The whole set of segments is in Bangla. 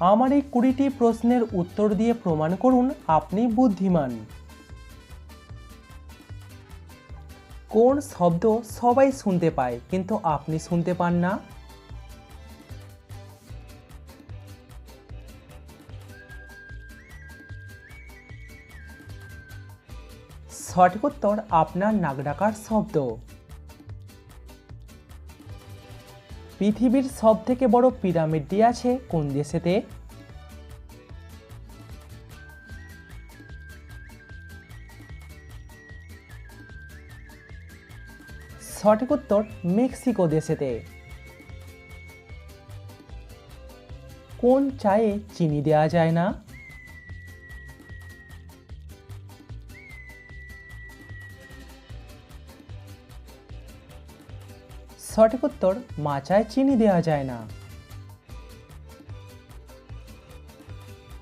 আমার এই কুড়িটি প্রশ্নের উত্তর দিয়ে প্রমাণ করুন, আপনি বুদ্ধিমান। কোন শব্দ সবাই শুনতে পায়, কিন্তু আপনি শুনতে পান না? সঠিক উত্তর আপনার নাক ডাকার শব্দ। পৃথিবীর সব থেকে বড় পিরামিডটি আছে কোন দেশেতে? সঠিক উত্তর, মেক্সিকো দেশেতে। কোন চায়ে চিনি দেওয়া যায় না? সঠিক উত্তর মাচায় চিনি দেওয়া যায় না।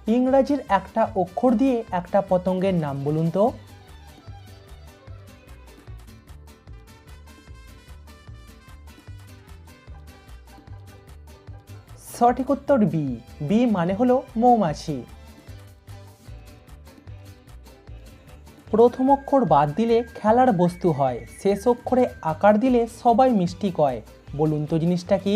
ইংরাজির একটা অক্ষর দিয়ে একটা পতঙ্গের নাম বলুন তো। সঠিক উত্তর বি। বি মানে হলো মৌমাছি। প্রথম অক্ষর বাদ দিলে খেলার বস্তু হয়, শেষ অক্ষরে আকার দিলে সবাই মিষ্টি কয়। বলুন তো জিনিসটা কি?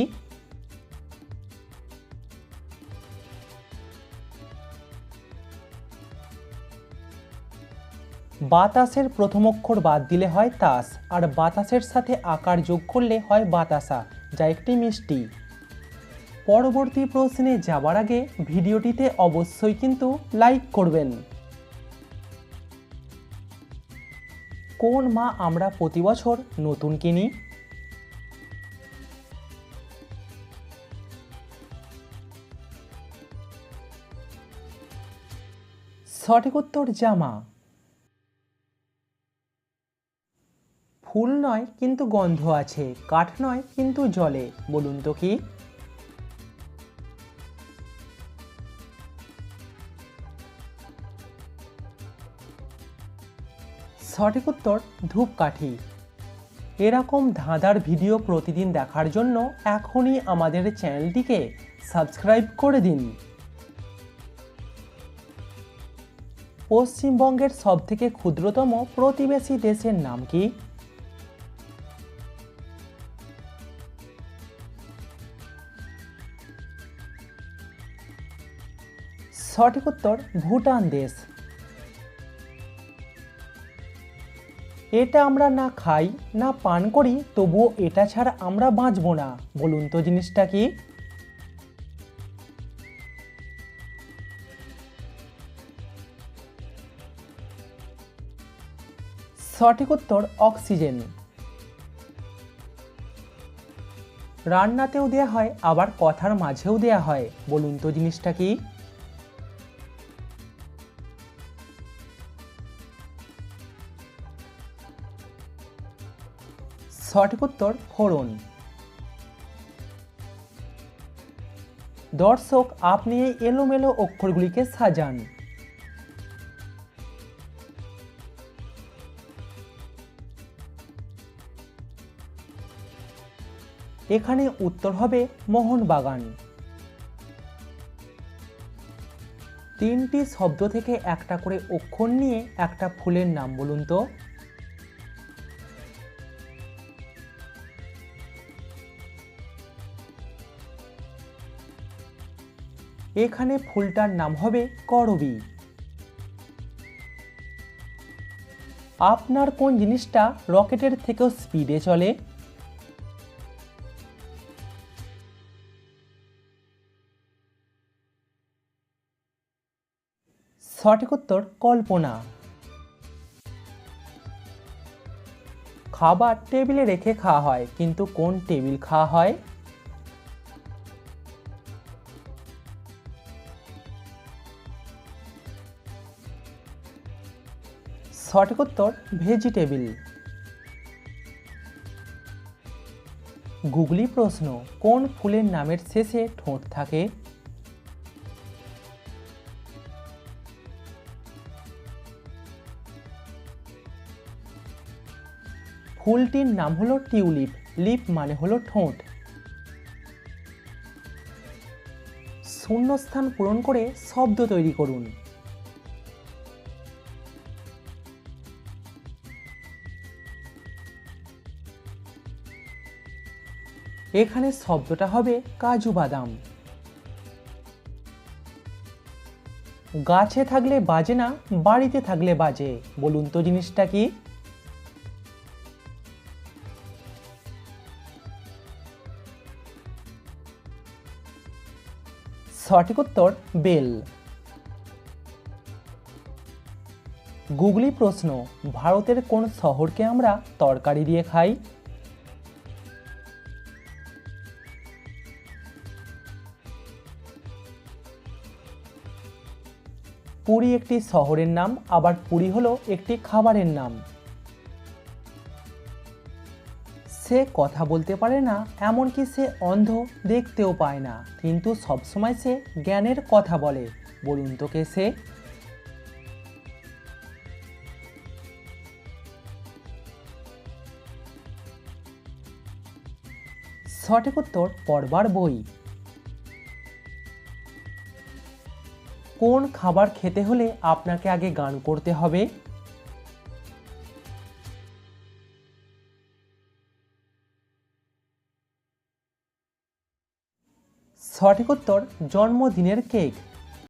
বাতাসের প্রথম অক্ষর বাদ দিলে হয় তাস, আর বাতাসের সাথে আকার যোগ করলে হয় বাতাসা, যা একটি মিষ্টি। পরবর্তী প্রশ্নে যাবার আগে ভিডিওটিতে অবশ্যই কিন্তু লাইক করবেন। কোন মা আমরা প্রতি বছর নতুন কিনি? সঠিক উত্তর জামা। ফুল নয় কিন্তু গন্ধ আছে, কাঠ নয় কিন্তু জলে, বলুন তো কি? সঠিক উত্তর ধূপকাঠি। এরকম ধাঁধার ভিডিও প্রতিদিন দেখার জন্য এখনই আমাদের চ্যানেলটিকে সাবস্ক্রাইব করে দিন। পশ্চিমবঙ্গের সবথেকে ক্ষুদ্রতম প্রতিবেশী দেশের নাম কি? সঠিক উত্তর ভুটান দেশ। এটা আমরা না খাই, না পান করি, তবুও এটা ছাড়া আমরা বাঁচবো না। বলুন তো জিনিসটা কি? সঠিক উত্তর, অক্সিজেন। রান্নাতেও দেয়া হয়, আবার কথার মাঝেও দেয়া হয়। বলুন তো জিনিসটা কি? সঠিক উত্তর ফোড়ন দর্শক, আপনি এই এলোমেলো অক্ষরগুলিকে সাজান। এখানে উত্তর হবে মোহনবাগান। তিনটি শব্দ থেকে একটা করে অক্ষর নিয়ে একটা ফুলের নাম বলুন তো। এখানে ফুলটার নাম হবে করবি। আপনার কোন জিনিসটা রকেটের থেকেও স্পিডে চলে? সঠিক উত্তর, কল্পনা। খাবার টেবিলে রেখে খাওয়া হয়, কিন্তু কোন টেবিল খাওয়া হয়? সঠিক উত্তর ভেজিটেবিল। গুগলি প্রশ্ন, কোন ফুলের নামের শেষে ঠোঁট থাকে? ফুলটির নাম হলো টিউলিপ, লিপ মানে হলো ঠোঁট। শূন্যস্থান পূরণ করে শব্দ তৈরি করুন। এখানে শব্দটা হবে কাজু বাদাম। গাছে থাকলে বাজে না, বাড়িতে থাকলে বাজে। বলুন তো জিনিসটা কি? সঠিক উত্তর, বেল। গুগলি প্রশ্ন, ভারতের কোন শহরকে আমরা তরকারি দিয়ে খাই? পুরী একটি শহরের নাম, আবার পুরী হলো একটি খাবারের নাম। সে কথা বলতে পারে না, এমনকি সে অন্ধ দেখতেও পায় না। কিন্তু সবসময় সে জ্ঞানের কথা বলে। বলুন তোকে সে? সঠিক উত্তর পড়বার বই। কোন খাবার খেতে হলে আপনাকে আগে গান করতে হবে? সঠিক উত্তর জন্মদিনের কেক।